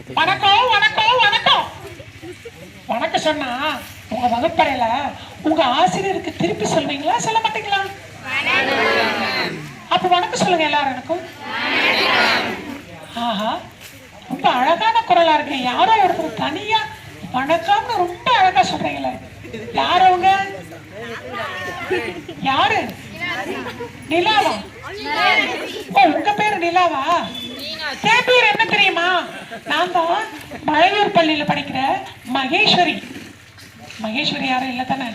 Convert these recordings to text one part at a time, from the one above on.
வணக்கம். வணக்கம் வணக்கம் வணக்கம். சொன்னா உங்க வகுப்பறையில உங்க ஆசிரியருக்கு திருப்பி சொல்வீங்களா சொல்ல மாட்டீங்களா? அப்ப வணக்கம் சொல்லுங்க எல்லாரும் எனக்கும். ஆஹா ரொம்ப அழகான குரலா இருக்கு யாரோ ஒருத்தர் தனியா வணக்கம்னு ரொம்ப அழகா சொல்றீங்களே. யார் அவங்க? யாரு? நிலாவா. ஓ உங்க பேரு நிலாவா? என் பேர் என்ன தெரியுமா? நான் தான் மழையூர் பள்ளியில் படிக்கிற மகேஸ்வரி. மகேஸ்வரி யாரும் இல்லை தானே?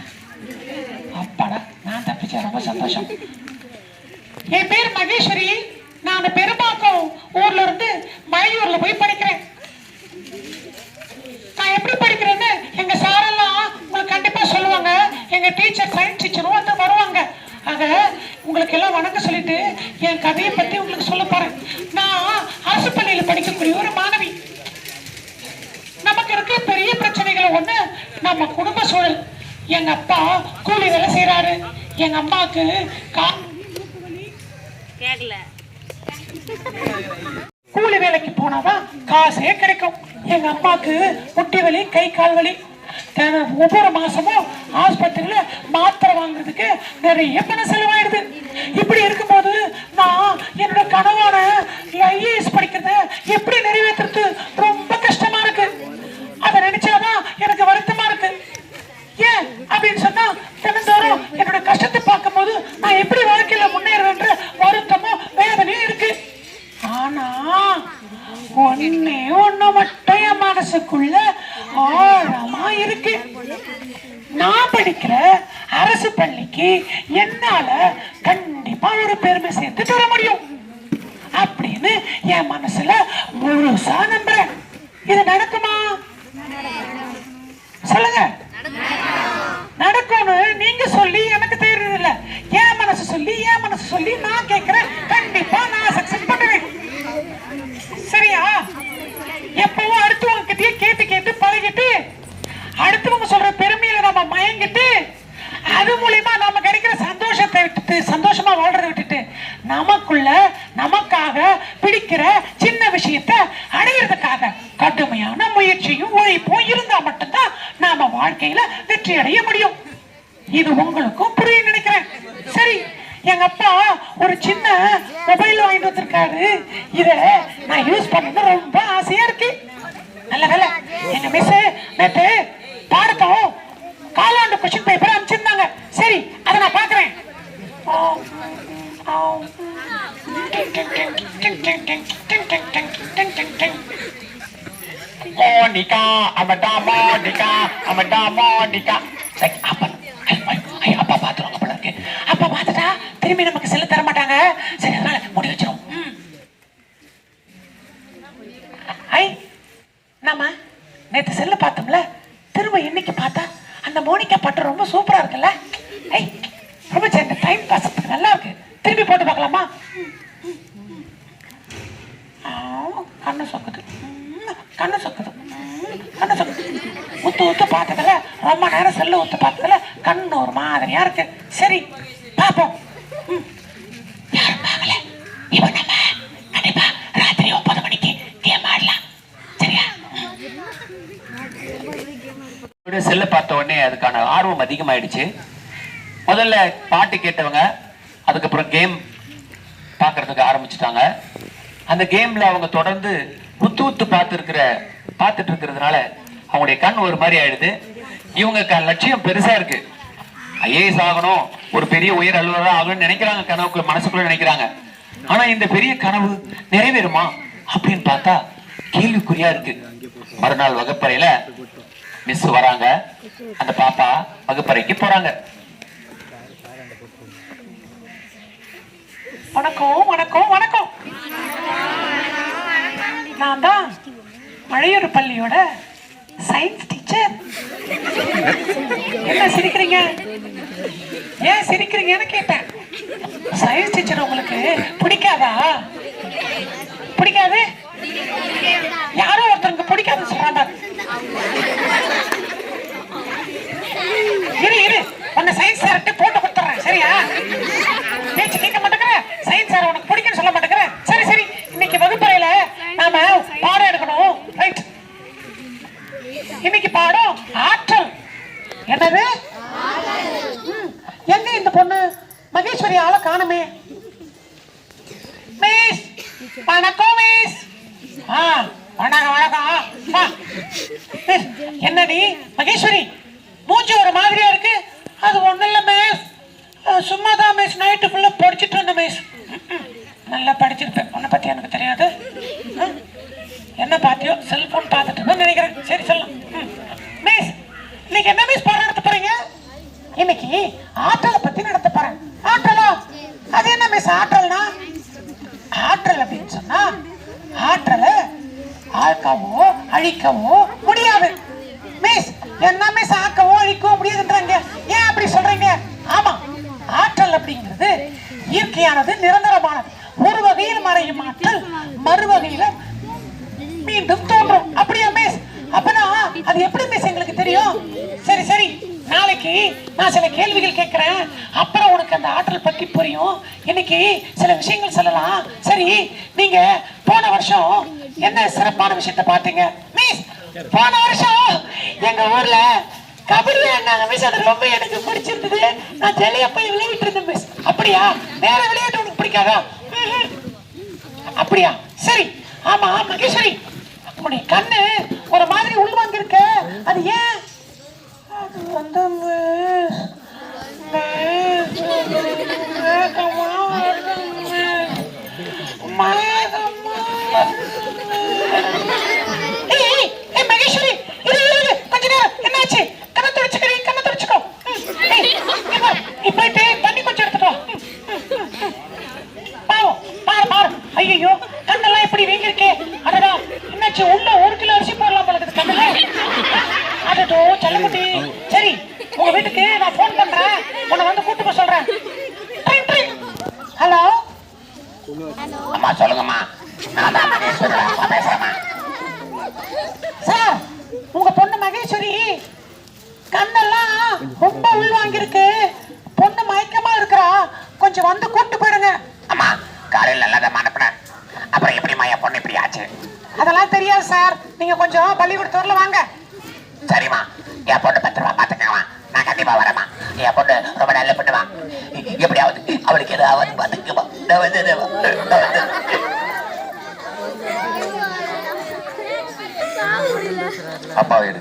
அப்பாடா நான் தப்பிச்சேன் ரொம்ப சந்தோஷம். என் பேர் மகேஸ்வரி. நான் பெரும்பாக்கம் ஊர்ல இருந்து மழையூர்ல போய் படிக்கிறேன். நான் எப்படி படிக்கிறேன்னு எங்க சாரெல்லாம் உங்களுக்கு கண்டிப்பா சொல்லுவாங்க. எங்க டீச்சர் சயின்ஸ் டீச்சரும் வந்து வருவாங்க. ஆக உங்களுக்கு எல்லாம் வணக்கம் சொல்லிட்டு என் கதையை பத்தி உங்களுக்கு சொல்ல போறேன். நான் அரசு பள்ளியில படிக்கக்கூடிய ஒரு மாணவி. நமக்கு இருக்க பெரிய பிரச்சனைகள் ஒண்ணு நம்ம குடும்ப சூழல். எங்க அப்பா கூலி வேலை செய்யறாரு எங்க அம்மாவுக்கு கா கேட்கல கூலி வேலைக்கு போனாதான் காசே கிடைக்கும். எங்க அம்மாக்கு முட்டி வலி கை கால் வலி. ஒவ்வொரு மாசமும் ஆஸ்பத்திரியில மாத்திரை வாங்குறதுக்கு நிறைய பணம் செலவாயிடுது. இப்படி இருக்கும்போது நான் என்னோட கனவான ஐஏஎஸ் படிக்கிறத எப்படி நிறைவேற்றுறது ரொம்ப கஷ்டமா இருக்கு. அதை நினைச்சாதான் எனக்கு வருத்தமா இருக்கு. ஏன் அப்படின்னு சொன்னா தினந்தோறும் என்னோட கஷ்டத்தை பார்க்கும்போது நான் எப்படி வாழ்க்கையில முன்னேறுவேன்ற வருத்தமும் வேதனையும் இருக்கு. ஆனா ஒன்னே ஒண்ணு மட்டும் என் மனசுக்குள்ள ஆழமா இருக்கு. நான் படிக்கிற அரசு பள்ளிக்கு என்னால கண்டிப்பா ஒரு பெருமை சேர்த்து தர முடியும் அப்படின்னு என் மனசுல முழுசா நம்புறேன். இது நடக்குமா? சொல்லுங்க. நடக்கும்னு நீங்க சொல்லி எனக்கு தெரியறது இல்ல என் மனசு சொல்லி என் மனசு சொல்லி நான் கேட்கிறேன். கண்டிப்பா நான் சக்சஸ் பண்ணுவேன் இல்லையா எப்பவும் அடுத்தவங்க கிட்டயே கேட்டு கேட்டு பழகிட்டு அடுத்தவங்க சொல்ற பெருமையில நம்ம மயங்கிட்டு அது மூலியமா நம்ம கிடைக்கிற சந்தோஷத்தை விட்டுட்டு சந்தோஷமா வாழ்றதை விட்டுட்டு நமக்குள்ள நமக்காக பிடிக்கிற சின்ன விஷயத்த அடையிறதுக்காக கடுமையான முயற்சியும் உழைப்பும் இருந்தா மட்டும்தான் நாம வாழ்க்கையில வெற்றி அடைய முடியும். இது உங்களுக்கும் புரிய நினைக்கிறேன். சரி எங்க அப்பா ஒரு சின்ன மொபைல் வாங்கிட்டு வந்திருக்காரு. இத நான் யூஸ் பண்ணது ரொம்ப ஆசையா இருக்கு. நல்ல வேலை. எங்க மிஸ் நேத்து பாடத்தம் காலாண்டு கொஸ்டின் பேப்பர் அனுப்பிச்சிருந்தாங்க. சரி அதை நான் பாக்குறேன். Monica, amada மோனிகா amada டா சரி அப்பா ஐ, ஐ, அப்பா பாத்துருவாங்க இருக்கு. அப்ப பார்த்துட்டா திரும்பி நமக்கு செல்லு தர மாட்டாங்க. சரி அதனால முடி வச்சிரும். ஐ நாம நேத்து செல்லு பார்த்தோம்ல. திரும்ப இன்னைக்கு பார்த்தா அந்த மோனிகா பட்டு ரொம்ப சூப்பரா இருக்குல்ல. ஐ ரொம்ப சேர்ந்த டைம் பாஸ் நல்லா இருக்கு. திரும்பி போட்டு பார்க்கலாமா? ஆ, கண்ணு சொக்குது. கண்ணு சொக்குது. கண்ணு சொக்குது. உத்து உத்து பார்த்ததுல ரொம்ப நேரம் செல்லு உத்து பார்த்ததுல கண்ணு ஒரு மாதிரியா இருக்கு. சரி பாப்போம் ம். யாரும் பார்க்கல. இப்போ நம்ம கண்டிப்பா ராத்திரி ஒன்பது மணிக்கு கேம் ஆடலாம். சரியா? செல்ல செல்லை பார்த்த உடனே அதுக்கான ஆர்வம் அதிகமாயிடுச்சு. முதல்ல பாட்டு கேட்டவங்க அதுக்கப்புறம் கேம் பார்க்கறதுக்கு ஆரம்பிச்சிட்டாங்க. அந்த கேம்ல அவங்க தொடர்ந்து உத்து உத்து பார்த்துருக்கிற பார்த்துட்டு இருக்கிறதுனால அவங்களுடைய கண் ஒரு மாதிரி ஆயிடுது. இவங்க க- லட்சியம் பெருசா இருக்கு. ஐஏஎஸ் ஆகணும். ஒரு பெரிய உயர் அலுவலராக ஆகணும்னு நினைக்கிறாங்க கனவுக்கு மனசுக்குள்ள நினைக்கிறாங்க. ஆனா இந்த பெரிய கனவு நிறைவேறுமா அப்படின்னு பார்த்தா கேள்விக்குறியா இருக்கு. மறுநாள் வகுப்பறையில மிஸ் வராங்க. அந்த பாப்பா வகுப்பறைக்கு போறாங்க. வணக்கம் வணக்கம் வணக்கம். நான் தான் மழையூர் பள்ளியோட சயின்ஸ் டீச்சர் என்ன சிரிக்கிறீங்க? ஏன் சிரிக்கிறீங்கன்னு கேட்டேன். சயின்ஸ் டீச்சர் உங்களுக்கு பிடிக்காதா? பிடிக்காது? யாரோ ஒருத்தருக்கு பிடிக்காதுன்னு சொல்றாங்க. இரு இரு. உன்னை சயின்ஸ் சார்ட்டு போட்டு கொடுத்துறேன் சரியா பேச்சு கேட்க மாட்டேங்கிற சயின்ஸ் சார் உனக்கு பிடிக்கும்னு சொல்ல மாட்டேங்கிற சரி சரி இன்னைக்கு வகுப்பறையில நாம பாடம் எடுக்கணும் ரைட் இன்னைக்கு பாடம் ஆற்றல் என்னது ம், எங்க இந்த பொண்ணு மகேஸ்வரி ஆளை காணுமே மிஸ் வணக்கம் மிஸ் ஆ வணக்கம் வணக்கம் ஆ, மிஸ், என்னடி மகேஸ்வரி மூஞ்சி ஒரு மாதிரியா இருக்கு அது ஒண்ணும் இல்ல மிஸ் சும்மா தான் மிஸ் நைட்டு ஃபுல்லாக படிச்சுட்டு இருந்தேன் மிஸ் நல்லா படிச்சிருப்பேன். உன்னை பற்றி எனக்கு தெரியாது. என்ன பார்த்தியோ செல்ஃபோன் பார்த்துட்டு இருந்தேன்னு நினைக்கிறேன். சரி சொல்லலாம். ம். மிஸ் இன்னைக்கு என்ன மிஸ் பாடம் நடத்த போறீங்க? இன்னைக்கு ஆற்றலை பற்றி நடத்த போறேன். ஆற்றலா? அது என்ன மிஸ் ஆற்றல்னா? ஆற்றல் அப்படின்னு சொன்னா ஆற்றலை ஆக்கவோ அழிக்கவோ முடியாது. மிஸ் என்ன மிஸ் ஆக்கவோ அழிக்கவோ முடியாதுன்றாங்க இயற்கையானது நிரந்தரமானது. ஒரு வகையில் மறையும் ஆற்றல் மறுவகையில மீண்டும் தோன்றும். அப்படியா மிஸ் அப்பனா அது எப்படி மிஸ் எங்களுக்கு தெரியும்? சரி சரி. நாளைக்கு நான் சில கேள்விகள் கேட்கிறேன். அப்புறம் உனக்கு அந்த ஆற்றல் பத்தி புரியும். இன்னைக்கு சில விஷயங்கள் சொல்லலாம். சரி நீங்க போன வருஷம் என்ன சிறப்பான விஷயத்த பார்த்தீங்க? மிஸ் போன வருஷம் எங்க ஊர்ல கபடி ஆடினாங்க மிஸ் அது ரொம்ப எனக்கு பிடிச்சிருந்தது. நான் ஜெலியா போய் விளையாடிட்டு இருந்தேன் மிஸ் அப்படியா? வேற விளையாட்டு உனக்கு பிடிக்காதா? அப்படியா? சரி. ஆமா மகேஸ்வரி. உன்னுடைய கண்ணு ஒரு மாதிரி உள்வாங்கி இருக்க அது ஏன்? அது வந்து மிஸ், மிஸ், மேகமா வருது மிஸ். மேகமா வருது. ஏய், ஏய், ஏய், மகேஸ்வரி இரு, இரு, இரு. கொஞ்ச நேரம் என்னாச்சு கண்ணை துடைச்சுக்கிறீ கண்ணை துடைச்சுக்கோ ம், ஏய், இங்க வா. நீ போயிட்டு தண்ணி கொஞ்சம் எடுத்துட்டு வா ம், ம், ம். பாவம் பாரு பாரு ஐயோ கண்ணெல்லாம் எப்படி வீங்கிருக்கே அடடா என்னாச்சு உள்ள ஒரு கிலோ அரிசி போடலாம் போல இருக்குது கண்ணுல அடடோ செல்லக்குட்டி சரி உங்க வீட்டுக்கு நான் ஃபோன் பண்றேன் உன்னை வந்து கூட்டு போக சொல்றேன் ட்ரிங், ட்ரிங். ஹலோ அம்மா சொல்லுங்கம்மா நான் தான் மகேஸ்வரன் அம்மா பேசுறேம்மா சார் உங்க பொண்ணு மகேஸ்வரி கண்ணெல்லாம் ரொம்ப உள்வாங்கியிருக்கு பொண்ணு மயக்கமா இருக்கிறா கொஞ்சம் வந்து அம்மா காலையில் நல்லதம்மா அனுப்புனேன் அப்புறம் எப்படிம்மா என் பொண்ணு இப்படி ஆச்சு? அதெல்லாம் தெரியாது சார் நீங்க கொஞ்சம் பள்ளிக்கூடத்தூர்ல வாங்க. சரிம்மா. என் பொண்ணு பத்திரமா பாத்துக்கவா நான் கண்டிப்பா வரேம்மா. என் பொண்ணு ரொம்ப நல்ல எப்படி எப்படியாவது அவளுக்கு ஏதாவது பார்த்துக்குமா நான் வந்து அப்பா வீடு.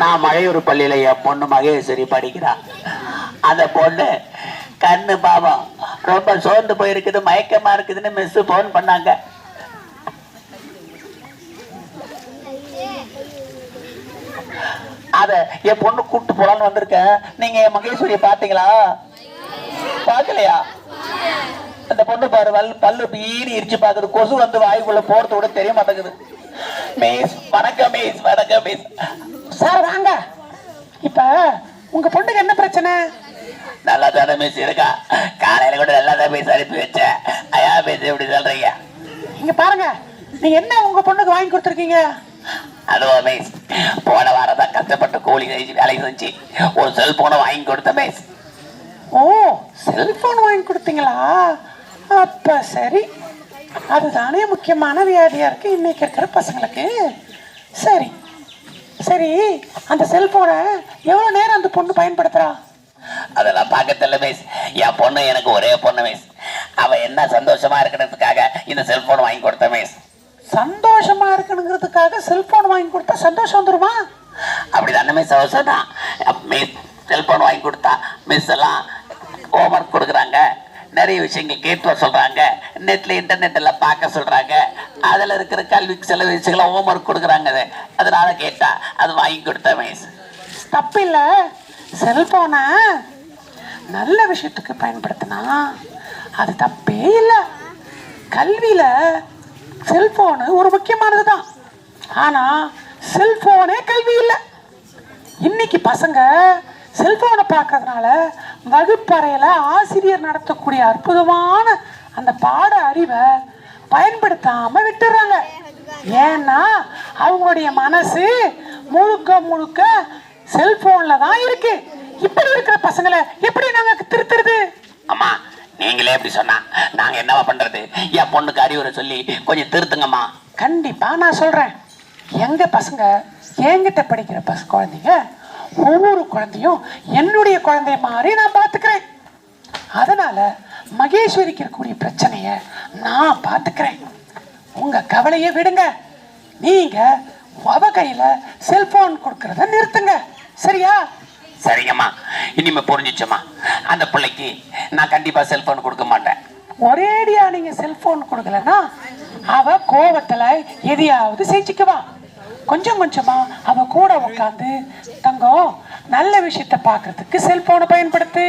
நான் மழையூர் பள்ளியில என் பொண்ணு மகேஸ்வரி படிக்கிறான் அந்த பொண்ணு கண்ணு பாவம். ரொம்ப சோர்ந்து போயிருக்குது மயக்கமா இருக்குதுன்னு மிஸ் ஃபோன் பண்ணாங்க. அத என் பொண்ணு கூட்டு போலான்னு வந்திருக்கேன். நீங்க என் மகேஸ்வரியை பாத்தீங்களா பாக்கலையா அந்த பொண்ணு பாரு வல் பல்லு ஈரி இரிச்சு பாக்குது கொசு வந்து வாய்க்குள்ள போறது கூட தெரிய மாட்டேங்குது. மிஸ் வணக்கம் மிஸ் வணக்கம் மிஸ் சார் வாங்க. இப்ப உங்க பொண்ணுக்கு என்ன பிரச்சனை? நல்லா தானே மிஸ் இருக்கா? காலையில கூட நல்லா தான் மிஸ் அனுப்பி வச்சேன். ஐயா மிஸ் எப்படி சொல்றீங்க? இங்க பாருங்க. நீங்க என்ன உங்க பொண்ணுக்கு வாங்கி கொடுத்துருக்கீங்க? அதுவா மிஸ் போன வாரம் தான் கஷ்டப்பட்டு கூலி செஞ்சு வேலை செஞ்சு ஒரு செல்போனை வாங்கி கொடுத்த மிஸ் ஓ செல்போன் வாங்கி கொடுத்தீங்களா? அப்ப சரி. அதுதானே முக்கியமான வியாதியா இருக்கு இன்னைக்கு இருக்கிற பசங்களுக்கு. சரி. சரி அந்த செல்போனை எவ்வளவு நேரம் அந்த பொண்ணு பயன்படுத்துறா? அதெல்லாம் பார்க்க தெரியல மிஸ் என் பொண்ணு எனக்கு ஒரே பொண்ணு மிஸ் அவ என்ன சந்தோஷமா இருக்கிறதுக்காக இந்த செல்போன் வாங்கி கொடுத்த மிஸ் சந்தோஷமா இருக்கணுங்கிறதுக்காக செல்போன் வாங்கி கொடுத்தா சந்தோஷம் வந்துருமா? அப்படிதானே மிஸ் அவ சொன்னா. மிஸ் செல்போன் வாங்கி கொடுத்தா மிஸ் எல்லாம் ஹோம்ஒர்க் கொடுக்குறாங்க. நிறைய விஷயங்கள் கேட்டு வர சொல்றாங்க. நெட்ல இன்டர்நெட்ல பார்க்க சொல்றாங்க. அதுல இருக்கிற கல்விக்கு சில விஷயங்களை ஹோம்ஒர்க் கொடுக்குறாங்க. அது. அதனால கேட்டா அது வாங்கி கொடுத்த மிஸ் தப்பு இல்ல செல்போனை நல்ல விஷயத்துக்கு பயன்படுத்தினா அது தப்பே இல்லை. கல்வியில செல்போனு ஒரு முக்கியமானது தான் ஆனால் செல்போனே கல்வி இல்லை. இன்னைக்கு பசங்க செல்போனை பார்க்கறதுனால வகுப்பறையில் ஆசிரியர் நடத்தக்கூடிய அற்புதமான அந்த பாட அறிவை பயன்படுத்தாம விட்டுறாங்க. ஏன்னா அவங்களுடைய மனசு முழுக்க முழுக்க செல்போன்ல தான் இருக்கு. இப்படி இருக்கிற பசங்களை எப்படி நாங்க திருத்துறது? அம்மா நீங்களே இப்படி சொன்னா. நாங்க என்னவா பண்றது? என் பொண்ணுக்கு அறிவுரை சொல்லி கொஞ்சம் திருத்துங்கம்மா. கண்டிப்பா நான் சொல்றேன். எங்க பசங்க என்கிட்ட படிக்கிற பச குழந்தைங்க ஒவ்வொரு குழந்தையும் என்னுடைய குழந்தைய மாதிரி நான் பார்த்துக்கிறேன் அதனால மகேஸ்வரிக்கு இருக்கக்கூடிய பிரச்சனைய நான் பார்த்துக்கிறேன் உங்க கவலையை விடுங்க. நீங்க அவ கையில செல்போன் கொடுக்கறத நிறுத்துங்க. சரியா? சரிங்கம்மா. இனிமே புரிஞ்சிச்சம்மா அந்த பிள்ளைக்கு நான் கண்டிப்பா செல்போன் கொடுக்க மாட்டேன். ஒரேடியா நீங்க செல்போன் கொடுக்கலன்னா அவ கோபத்துல எதையாவது செஞ்சுக்குவா. கொஞ்சம் கொஞ்சமா அவ கூட உட்காந்து தங்கம் நல்ல விஷயத்த பாக்குறதுக்கு செல்போனை பயன்படுத்து.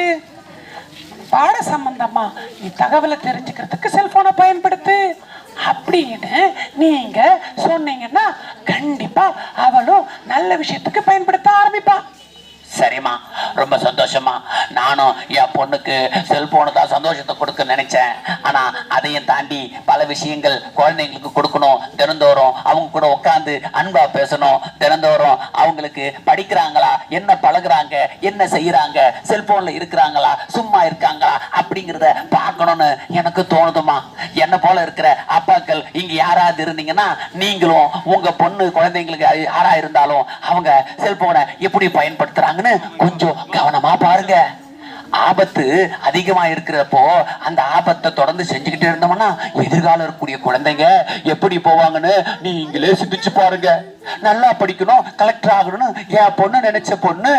பாட சம்பந்தமா நீ தகவலை தெரிஞ்சுக்கிறதுக்கு செல்போனை பயன்படுத்து. அப்படின்னு நீங்க சொன்னீங்கன்னா கண்டிப்பா அவளும் நல்ல விஷயத்துக்கு பயன்படுத்த ஆரம்பிப்பான் சரிம்மா. ரொம்ப சந்தோஷமா நானும் என் பொண்ணுக்கு செல்போனு தான் சந்தோஷத்தை கொடுக்க நினைச்சேன். ஆனா அதையும் தாண்டி பல விஷயங்கள் குழந்தைங்களுக்கு கொடுக்கணும். தினந்தோறும் அவங்க கூட உட்காந்து அன்பா பேசணும். தினந்தோறும் அவங்களுக்கு படிக்கிறாங்களா? என்ன பழகுறாங்க? என்ன செய்யறாங்க செல்போன்ல இருக்கிறாங்களா? சும்மா இருக்காங்களா? அப்படிங்கிறத பார்க்கணும்னு எனக்கு தோணுதுமா என்ன போல இருக்கிற அப்பாக்கள் இங்க யாராவது இருந்தீங்கன்னா நீங்களும் உங்க பொண்ணு குழந்தைங்களுக்கு யாரா இருந்தாலும் அவங்க செல்போனை எப்படி பயன்படுத்துறாங்கன்னு கொஞ்சம் கவனமா பாருங்க. ஆபத்து அதிகமா இருக்கிறப்போ அந்த ஆபத்தை தொடர்ந்து செஞ்சுக்கிட்டே இருந்தோம்னா எதிர்காலம் இருக்கக்கூடிய குழந்தைங்க எப்படி போவாங்கன்னு நீங்களே சிந்திச்சு பாருங்க. நல்லா படிக்கணும் கலெக்டர் ஆகணும்னு என் பொண்ணு நினைச்ச பொண்ணு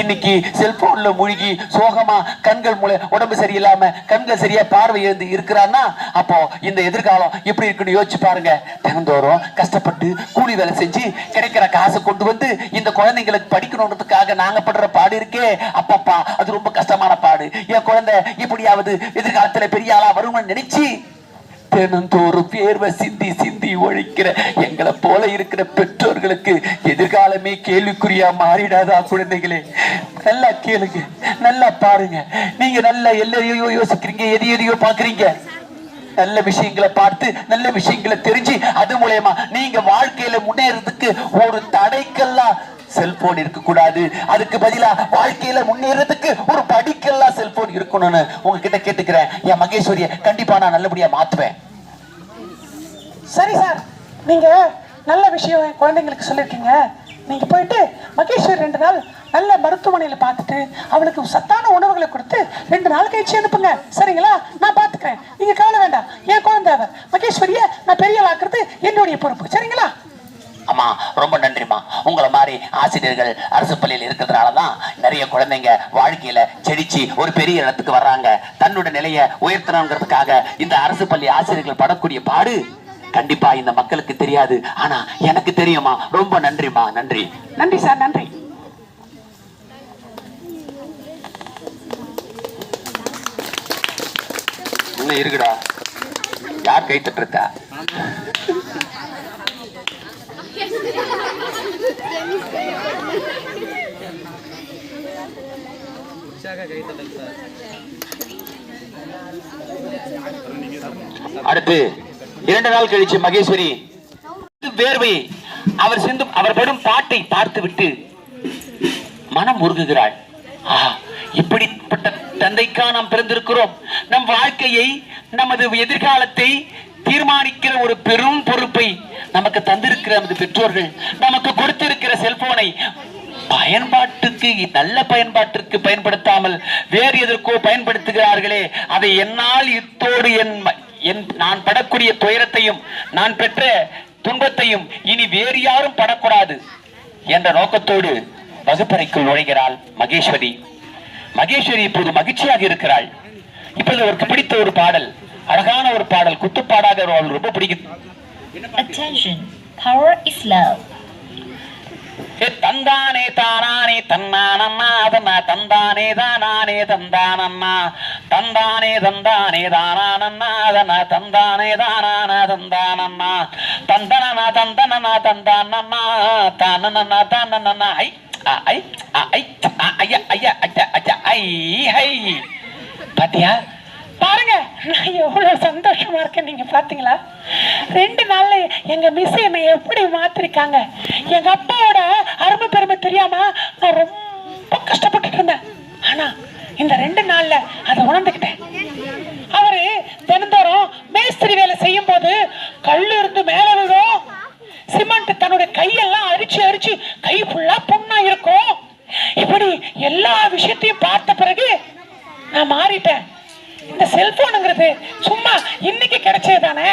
இன்னைக்கு செல்போன்ல மூழ்கி சோகமா கண்கள் மூளை உடம்பு சரியில்லாம கண்கள் சரியா பார்வை எழுந்து இருக்கிறான்னா அப்போ இந்த எதிர்காலம் எப்படி இருக்குன்னு யோசிச்சு பாருங்க. தினந்தோறும் கஷ்டப்பட்டு கூலி வேலை செஞ்சு கிடைக்கிற காசை கொண்டு வந்து இந்த குழந்தைங்களுக்கு படிக்கணுன்றதுக்காக நாங்க படுற பாடு இருக்கே. அப்பப்பா அது ரொம்ப கஷ்டமான பாடு என் குழந்தை இப்படியாவது எதிர்காலத்துல பெரிய ஆளா வரும்னு நினைச்சு தினந்தோறும் வேர்வை சிந்தி சிந்தி ஒழிக்கிற எங்களை போல இருக்கிற பெற்றோர்களுக்கு எதிர்காலமே கேள்விக்குறியா மாறிடாதா குழந்தைகளே? நல்லா கேளுங்க. நல்லா பாருங்க. நீங்க நல்லா எல்லாரையோ யோசிக்கிறீங்க. எது எதையோ பாக்குறீங்க நல்ல விஷயங்களை பார்த்து நல்ல விஷயங்களை தெரிஞ்சு அது மூலயமா நீங்க வாழ்க்கையில முன்னேறதுக்கு ஒரு தடைக்கெல்லாம் செல்போன் இருக்கக்கூடாது. அதுக்கு பதிலா வாழ்க்கையில முன்னேறதுக்கு ஒரு படிக்கெல்லாம் செல்போன் இருக்கணும்னு உங்ககிட்ட கேட்டுக்கிறேன். என் மகேஸ்வரிய கண்டிப்பா நான் நல்லபடியா மாத்துவேன். சரி சார் நீங்க நல்ல விஷயம் என் குழந்தைங்களுக்கு சொல்லியிருக்கீங்க நீங்க போயிட்டு மகேஸ்வரி ரெண்டு நாள் நல்ல மருத்துவமனையில பார்த்துட்டு அவளுக்கு சத்தான உணவுகளை கொடுத்து ரெண்டு நாள் கழிச்சு அனுப்புங்க. சரிங்களா? நான் பார்த்துக்கிறேன். நீங்க கவலை வேண்டாம். என் குழந்தை மகேஸ்வரிய நான் பெரியவாக்குறது என்னுடைய பொறுப்பு. சரிங்களா? அம்மா ரொம்ப நன்றிம்மா. உங்களை மாதிரி ஆசிரியர்கள் அரசு பள்ளியில் இருக்கிறதுனால தான் நிறைய குழந்தைங்க வாழ்க்கையில செடிச்சு ஒரு பெரிய இடத்துக்கு வர்றாங்க. தன்னோட நிலையை உயர்த்தணுங்கிறதுக்காக இந்த அரசு பள்ளி ஆசிரியர்கள் படக்கூடிய பாடு கண்டிப்பா இந்த மக்களுக்கு தெரியாது. ஆனா எனக்கு தெரியுமா ரொம்ப நன்றிம்மா. நன்றி. நன்றி சார் நன்றி. இன்னும் இருக்குடா யார் கை தட்டுருக்கா அடுத்து இரண்டு நாள் கழிச்சு மகேஸ்வரி வேர்வை. அவர் சிந்தும் அவர் படும் பாட்டை பார்த்து விட்டு மனம் உருகுகிறாள். ஆஹா இப்படிப்பட்ட தந்தைக்கா நாம் பிறந்திருக்கிறோம். நம் வாழ்க்கையை நமது எதிர்காலத்தை தீர்மானிக்கிற ஒரு பெரும் பொறுப்பை நமக்கு தந்திருக்கிற நமது பெற்றோர்கள் நமக்கு கொடுத்திருக்கிற செல்போனை பயன்பாட்டுக்கு நல்ல பயன்பாட்டிற்கு பயன்படுத்தாமல் வேறு எதற்கோ பயன்படுத்துகிறார்களே அதை என்னால் இத்தோடு என் என் நான் படக்கூடிய துயரத்தையும் நான் பெற்ற துன்பத்தையும் இனி வேறு யாரும் படக்கூடாது என்ற நோக்கத்தோடு வகுப்பறைக்குள் நுழைகிறாள் மகேஸ்வரி. மகேஸ்வரி இப்போது மகிழ்ச்சியாக இருக்கிறாள். இப்போது அவருக்கு பிடித்த ஒரு பாடல். அழகான ஒரு பாடல் குத்துப்பாடாக ரொம்ப பிடிக்கும். Attention, power is love. தந்தானே தானானே தன்னானண்ணா அதனா தந்தானே தானானே தந்தானண்ணா தந்தானே தந்தானே தானானண்ணா அதனா தந்தானே தானான தந்தானண்ணா தந்தனனா தந்தனனா தந்தானண்ணா தானனனா தானனண்ணா ஐ ஐ ஐ ஐயா ஐயா அச்சா ஐ ஹை. பாத்தியா? பாருங்க நான் எவ்வளோ சந்தோஷமா இருக்கேன் நீங்க பாத்தீங்களா? ரெண்டு நாள்ல எங்க மிஸ் என்னை எப்படி மாத்திருக்காங்க? எங்க அப்பாவோட அருமை பெருமை தெரியாம நான் ரொம்ப கஷ்டப்பட்டுட்டு இருந்தேன். ஆனா இந்த ரெண்டு நாள்ல அதை உணர்ந்துக்கிட்டேன். அவரு தினந்தோறும் மேஸ்திரி வேலை செய்யும் போது கல் இருந்து மேல விழும். சிமெண்ட் தன்னுடைய கையெல்லாம் அரிச்சு அரிச்சு கை ஃபுல்லா புண்ணா இருக்கும். இப்படி எல்லா விஷயத்தையும் பார்த்த பிறகு நான் மாறிட்டேன். இந்த செல்போனுங்கிறது சும்மா இன்னைக்கு கிடைச்சது தானே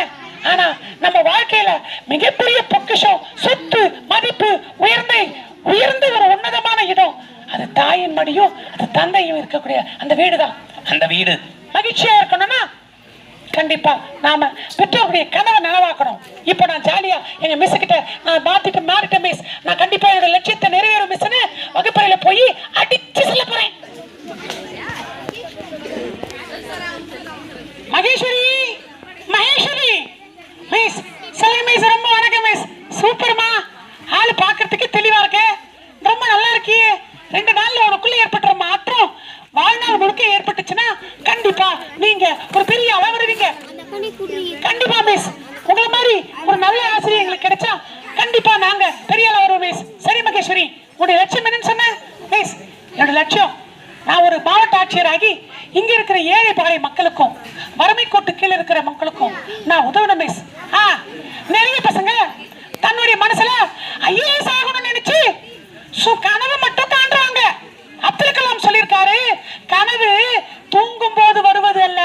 ஆனா நம்ம வாழ்க்கையில மிகப்பெரிய பொக்கிஷம் சொத்து மதிப்பு உயர்ந்த உயர்ந்த ஒரு உன்னதமான இடம். அது தாயின் மடியும் அது தந்தையும் இருக்கக்கூடிய அந்த வீடு தான் அந்த வீடு. மகிழ்ச்சியா இருக்கணும்னா கண்டிப்பா நாம பெற்றோர்களுடைய கனவை நனவாக்கணும். இப்போ நான் ஜாலியா எங்க மிஸ் கிட்ட நான் மாத்திட்டு மாறிட்டேன் மிஸ் நான் கண்டிப்பா என்னோட லட்சியத்தை நிறைவேறும் மிஸ்னு வகுப்பறையில போய் அடிச்சு சொல்ல போறேன். மகேஸ்வரி! மகேஸ்வரி! மிஸ் சொல்லுங்க மிஸ் ரொம்ப வணக்கம் மிஸ். சூப்பர்மா ஆள் பார்க்கறதுக்கு தெளிவா இருக்கு. ரொம்ப நல்லா இருக்கியே. ரெண்டு நாள்ல உனக்குள்ள ஏற்பட்டுற மாற்றம் வாழ்நாள் முழுக்க ஏற்பட்டுச்சுன்னா கண்டிப்பா நீங்க ஒரு பெரிய அளவிடுவீங்க. கண்டிப்பா மிஸ் உங்களை மாதிரி ஒரு நல்ல ஆசிரியர் எங்களுக்கு கிடைச்சா கண்டிப்பா நாங்க பெரிய அளவு வருவோம் மிஸ் சரி மகேஸ்வரி உங்களுடைய லட்சியம் என்னன்னு சொன்ன? மிஸ் என்னோட லட்சியம் நான் ஒரு மாவட்ட ஆட்சியராகி இங்க இருக்கிற ஏழை பாறை மக்களுக்கும் வறுமை கோட்டு கீழே இருக்கிற மக்களுக்கும் நான் உதவணும் மிஸ் ஆ நிறைய பசங்க தன்னுடைய மனசுல ஐஏஎஸ் ஆகணும்னு நினைச்சு ஸோ கனவு மட்டும் காண்றாங்க அப்துல் கலாம் சொல்லியிருக்காரு கனவு தூங்கும் போது வருவது அல்ல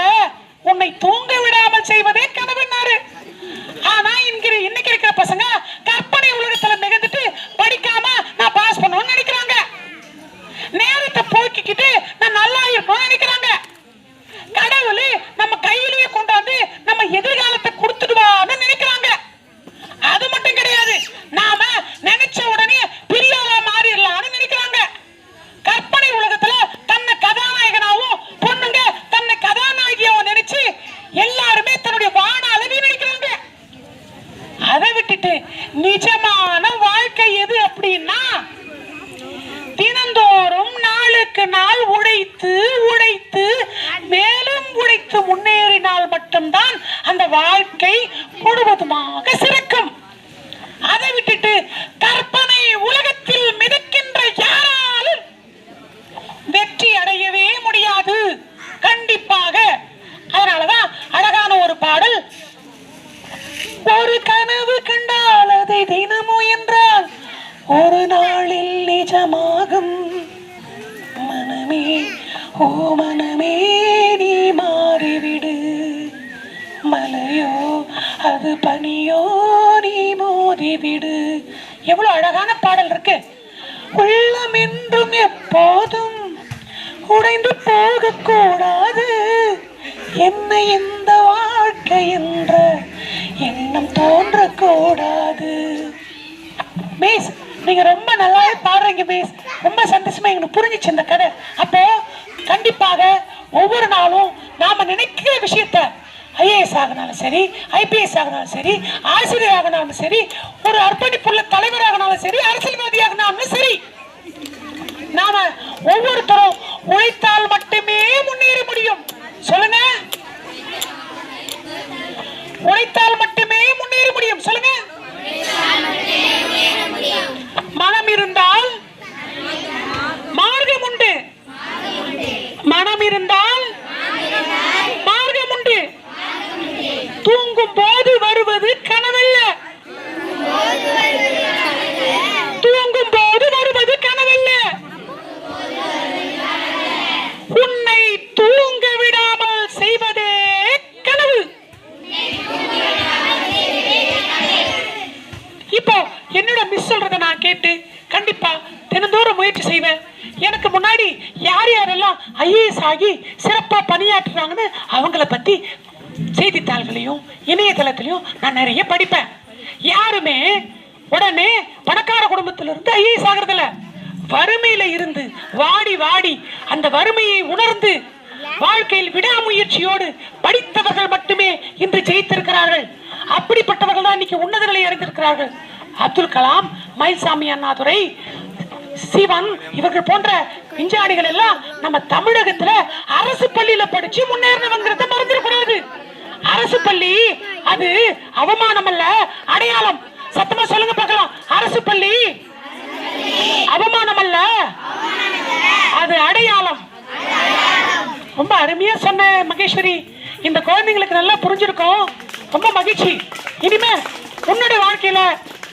உன்னை தூங்க விடாமல் செய்வதே கனவுன்னாரு. ஆனா என்கிற இன்னைக்கு இருக்கிற பசங்க கற்பனை உலகத்துல மிதந்துட்டு படிக்காம நான் பாஸ் பண்ணணும்னு நினைக்கிறாங்க. நேரத்தை போக்கிக்கிட்டு நான் நல்லா இருக்கணும்னு நினைக்கிறாங்க. கடவுள் நம்ம கையிலேயே பாடல். ஒரு கனவு கண்டால் அதை தினமும் என்றால் ஒரு நாளில் நிஜமாகும். மனமே ஓ மனமே நீ மாறிவிடு. மலையோ அது பனியோ நீ மோதிவிடு. எவ்வளவு அழகான பாடல் இருக்கு. உள்ளம் என்றும் எப்போதும் உடைந்து போகக்கூடாது. என்ன இந்த வாழ்க்கை என்ற எண்ணம் தோன்றக்கூடாது. மிஸ் நீங்க ரொம்ப நல்லாவே பாடுறீங்க மிஸ் ரொம்ப சந்தோஷமா எங்களுக்கு புரிஞ்சிச்சு இந்த கதை. அப்போ கண்டிப்பாக ஒவ்வொரு நாளும் நாம நினைக்கிற விஷயத்த ஐஏஎஸ் ஆகினாலும் சரி ஐபிஎஸ் ஆகினாலும் சரி ஆசிரியர் ஆகினாலும் சரி ஒரு அர்ப்பணிப்புள்ள தலைவர் ஆகினாலும் சரி அரசியல்வாதி ஆகினாலும் சரி நாம ஒவ்வொருத்தரும் உழைத்தால் மட்டுமே முன்னேற முடியும். சொல்லுங்க. உழைத்தால் மட்டுமே முன்னேற முடியும். சொல்லுங்க. மனம் இருந்தால் மார்க்கம் உண்டு. மனம் இருந்தால் மார்க்கம் உண்டு. தூங்கும் போது வருவது கனவல்ல தூங்கும் போது வருவது கனவல்ல உன்னை தூங்க விடாமல் செய்வதே கனவு இப்போ என்னோட மிஸ் சொல்றத நான் கேட்டு கண்டிப்பா தினந்தோறும் முயற்சி செய்வேன் எனக்கு முன்னாடி யார் யாரெல்லாம் ஐஏஎஸ் ஆகி சிறப்பா பணியாற்றுறாங்கன்னு அவங்கள பத்தி செய்தித்தாள்களையும் இணையதளத்திலையும் நான் நிறைய படிப்பேன் யாருமே உடனே பணக்கார குடும்பத்துல இருந்து ஐஏஎஸ் ஆகுறதில்ல வறுமையில இருந்து வாடி வாடி அந்த வறுமையை உணர்ந்து வாழ்க்கையில் விடாமுயற்சியோடு படித்தவர்கள் மட்டுமே இன்று ஜெயித்திருக்கிறார்கள் அப்படிப்பட்டவர்கள் தான் இன்னைக்கு உன்னதங்களை அறிந்திருக்கிறார்கள். அப்துல் கலாம் மயில்சாமி அண்ணாதுரை சிவன் இவர்கள் போன்ற விஞ்ஞானிகள் எல்லாம் நம்ம தமிழகத்துல அரசு பள்ளியில படிச்சு முன்னேறினவங்கிறத மறந்துடக்கூடாது அரசு பள்ளி அது அவமானம் அல்ல அடையாளம். சத்தமா சொல்லுங்க பார்க்கலாம். அரசு பள்ளி அவமானம் அல்ல அது அடையாளம். ரொம்ப அருமையா சொன்ன மகேஸ்வரி இந்த குழந்தைங்களுக்கு நல்லா புரிஞ்சிருக்கோம். ரொம்ப மகிழ்ச்சி. இனிமே உன்னுடைய வாழ்க்கையில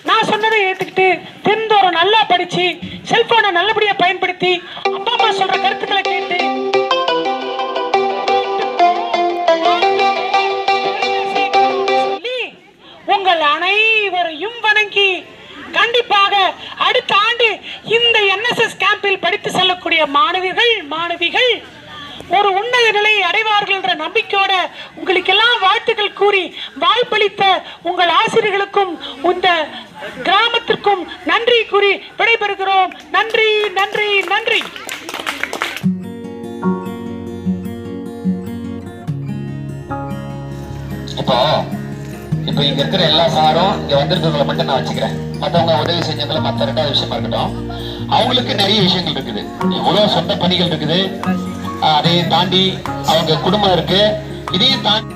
நான் சொன்னதை ஏத்துக்கிட்டு தினந்தோறும் நல்லா படிச்சு செல்போனை நல்லபடியா பயன்படுத்தி அப்பா அம்மா சொல்ற கருத்துக்களை கேட்டு வந்திருக்கிறவங்களை மட்டும் நான் வச்சுக்கிறேன். மத்தவங்க உதவி செஞ்சதுல மத்த ரெண்டாவது விஷயமா இருக்கட்டும். அவங்களுக்கு நிறைய விஷயங்கள் இருக்குது. இவ்வளோ சொந்த பணிகள் இருக்குது. அதையும் தாண்டி அவங்க குடும்பம் இருக்கு. இதையும் தாண்டி